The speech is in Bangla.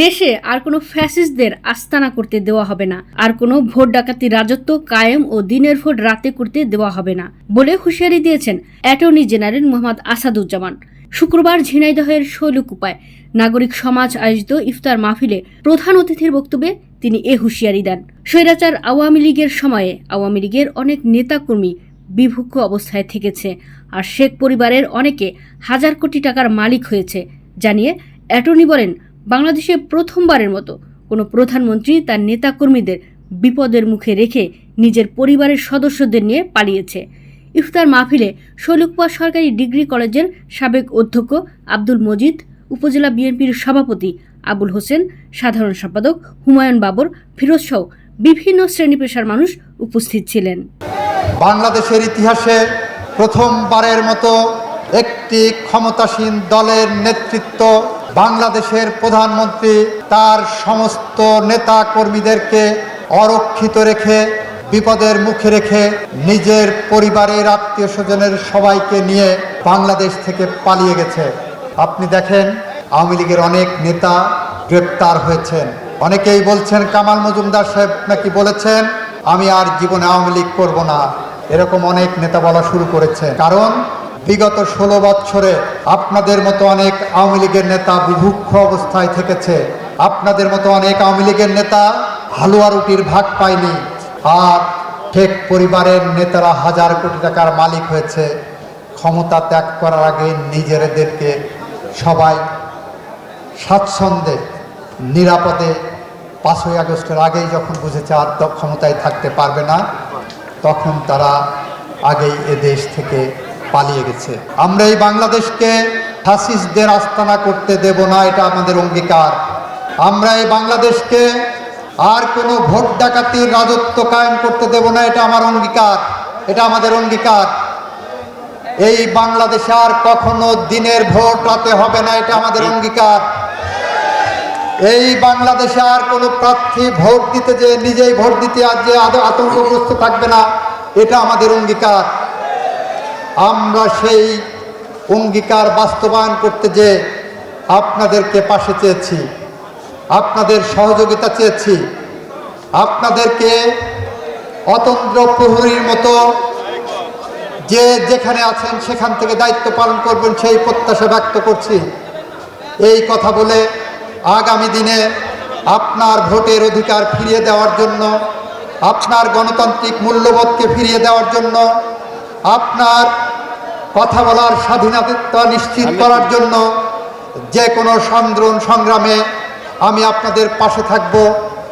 দেশে আর কোনো ফ্যাসিস্টদের আস্তানা করতে দেওয়া হবে না। আর কোনো ভোট ডাকাতি রাজত্ব কায়েম ও দিনের ভোট রাতে করতে দেওয়া হবে না, বলে হুঁশিয়ারি দিয়েছেন অ্যাটর্নি জেনারেল মোহাম্মদ আসাদুজ্জামান। শুক্রবার ঝিনাইদহের শৈলকুপায় নাগরিক সমাজ আয়োজিত ইফতার মাহফিলে প্রধান অতিথির বক্তব্যে তিনি এ হুঁশিয়ারি দেন। স্বৈরাচার আওয়ামী লীগের সময়ে আওয়ামী লীগের অনেক নেতাকর্মী বিভুক্ষ অবস্থায় থেকেছে আর শেখ পরিবারের অনেকে হাজার কোটি টাকার মালিক হয়েছে, জানিয়ে অ্যাটর্নি বলেন বাংলাদেশে প্রথমবারের মতো কোনো প্রধানমন্ত্রী তার নেতাকর্মীদের বিপদের মুখে রেখে নিজের পরিবারের সদস্যদের নিয়ে পালিয়েছে। ইফতার মাহফিলে শৈলকুপা সরকারি ডিগ্রি কলেজের সাবেক অধ্যক্ষ আব্দুল মজিদ, উপজেলা বিএনপির সভাপতি আবুল হোসেন, সাধারণ সম্পাদক হুমায়ুন বাবর, ফিরোজ সহ বিভিন্ন শ্রেণি পেশার মানুষ উপস্থিত ছিলেন। বাংলাদেশের ইতিহাসে প্রথমবারের মতো একটি ক্ষমতাসীন দলের নেতৃত্ব বাংলাদেশের প্রধানমন্ত্রী তার সমস্ত নেতা কর্মীদেরকে অরক্ষিত রেখে, বিপদের মুখে রেখে নিজের পরিবারের আত্মীয় স্বজনের সবাইকে নিয়ে বাংলাদেশ থেকে পালিয়ে গেছে। আপনি দেখেন, আওয়ামী লীগের অনেক নেতা গ্রেপ্তার হয়েছেন। অনেকেই বলছেন, কামাল মজুমদার সাহেব নাকি বলেছেন, আমি আর জীবনে আওয়ামী লীগ করব না। এরকম অনেক নেতা বলা শুরু করেছে। কারণ বিগত ষোলো বছরে আপনাদের মতো অনেক আওয়ামী লীগের নেতা বিভুক্ষ অবস্থায় থেকেছে। আপনাদের মতো অনেক আওয়ামী লীগের নেতা হালুয়া রুটির ভাগ পায়নি। আর শেখ পরিবারের নেতারা হাজার কোটি টাকার মালিক হয়েছে। ক্ষমতা ত্যাগ করার আগে নিজেদেরকে সবাই স্বাচ্ছন্দ্যে, নিরাপদে পাঁচই আগস্টের আগেই যখন বুঝেছে আর ক্ষমতায় থাকতে পারবে না, তখন তারা আগেই এ দেশ থেকে পালিয়ে গেছে। আমরা এই বাংলাদেশকে ফ্যাসিস্টদের আস্তানা করতে দেব না, এটা আমাদের অঙ্গীকার। আমরা এই বাংলাদেশকে আর কোনো ভোট ডাকাতির রাজত্ব কায়েম করতে দেব না, এটা আমার অঙ্গীকার। এটা আমাদের অঙ্গীকার। এই বাংলাদেশে আর কখনো দিনের ভোট রাতে হবে না, এটা আমাদের অঙ্গীকার। এই বাংলাদেশে আর কোনো প্রার্থী ভোট দিতে যে, নিজেই ভোট দিতে আজ যে আতঙ্কগ্রস্ত থাকবে না, এটা আমাদের অঙ্গীকার। আমরা সেই অঙ্গীকার বাস্তবায়ন করতে যে আপনাদেরকে পাশে চেয়েছি, আপনাদের সহযোগিতা চেয়েছি, আপনাদেরকে অতন্ত্র প্রহরীর মতো যে যেখানে আছেন সেখান থেকে দায়িত্ব পালন করবেন সেই প্রত্যাশা ব্যক্ত করছি। এই কথা বলে আগামী দিনে আপনার ভোটের অধিকার ফিরিয়ে দেওয়ার জন্য, আপনার গণতান্ত্রিক মূল্যবোধকে ফিরিয়ে দেওয়ার জন্য, আপনার কথা বলার স্বাধীনতা নিশ্চিত করার জন্য যে কোনো সংগ্রাম সংগ্রামে আমি আপনাদের পাশে থাকব।